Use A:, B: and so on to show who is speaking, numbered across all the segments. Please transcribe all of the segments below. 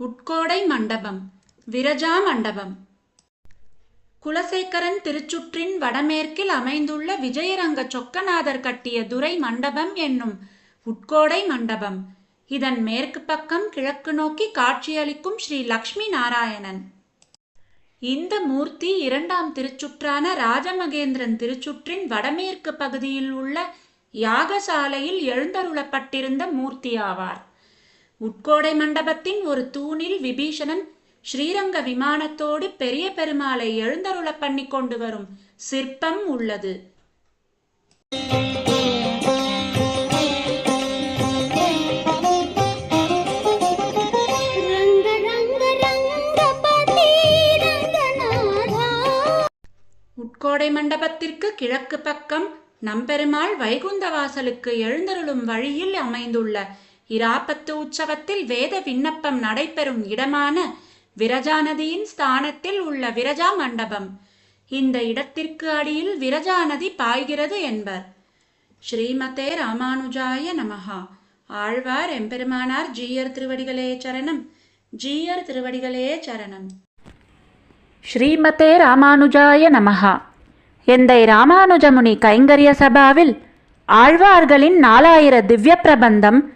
A: உட்கோடை மண்டபம் விரஜா மண்டபம். குலசேகரன் திருச்சுற்றின் வடமேற்கில் அமைந்துள்ள விஜயரங்க சொக்கநாதர் கட்டிய துரை மண்டபம் என்னும் உட்கோடை மண்டபம். இதன் மேற்கு பக்கம் கிழக்கு நோக்கி காட்சியளிக்கும் ஸ்ரீ லக்ஷ்மி நாராயணன். இந்த மூர்த்தி இரண்டாம் திருச்சுற்றான ராஜமகேந்திரன் திருச்சுற்றின் வடமேற்கு பகுதியில் உள்ள யாகசாலையில் எழுந்தருளப்பட்டிருந்த மூர்த்தியாவார். உட்கோடை மண்டபத்தின் ஒரு தூணில் விபீஷணன் ஸ்ரீரங்க விமானத்தோடு பெரிய பெருமாளை எழுந்தருள பண்ணி கொண்டு வரும் சிற்பம் உள்ளது. உட்கோடை மண்டபத்திற்கு கிழக்கு பக்கம் நம்பெருமாள் வைகுந்த வாசலுக்கு எழுந்தருளும் வழியில் அமைந்துள்ள இராப்பத்து உற்சவத்தில் வேத விண்ணப்பம் நடைபெறும் இடமான விரஜா நதியின் ஸ்தானத்தில் உள்ள விரஜா மண்டபம். இந்த இடத்திற்கு அடியில் விரஜா நதி பாய்கிறது என்பர். ஸ்ரீமதே ராமானுஜாய நமஹா. ஆழ்வார் எம்பெருமானார் ஜீயர் திருவடிகளே சரணம். ஜீயர் திருவடிகளே சரணம். ஸ்ரீமதே ராமானுஜாய நமஹா. எந்தை ராமானுஜமுனி கைங்கரிய சபாவில் ஆழ்வார்களின் நாலாயிர திவ்ய பிரபந்தம்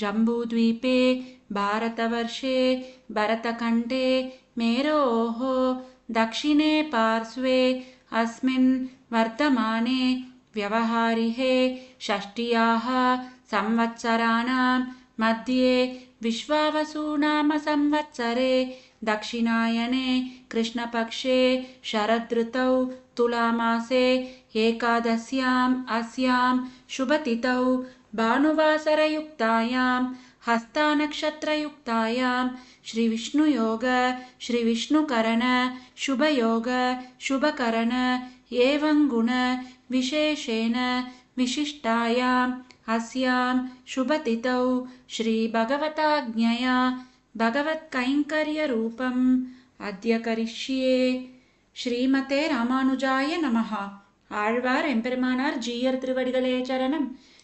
A: जम्बूद्वीपे भारतवर्षे भरतखण्डे मेरोः दक्षिणे पार्श्वे अस्मिन् वर्तमाने व्यवहारिहे षष्ट्याः संवत्सराणां मध्ये विश्वावसुनाम संवत्सरे दक्षिणायने कृष्णपक्षे शरदृतौ तुलामासे एकादश्याम् अस्यां शुभतिथौ भानुवासरयुक्तायां हस्तानक्षत्रयुक्तायां श्रीविष्णुयोग श्रीविष्णुकरण शुभयोग शुभकरण एवं गुण विशेषेण विशिष्टायाम् अस्यां शुभतिथौ श्रीभगवताज्ञया भगवत्कैङ्कर्यरूपम् अद्य करिष्ये ஸ்ரீமதே ராமானுஜாய நமஹா ஆழ்வார் எம்பெருமானார் ஜீயர் திருவடிகளே சரணம்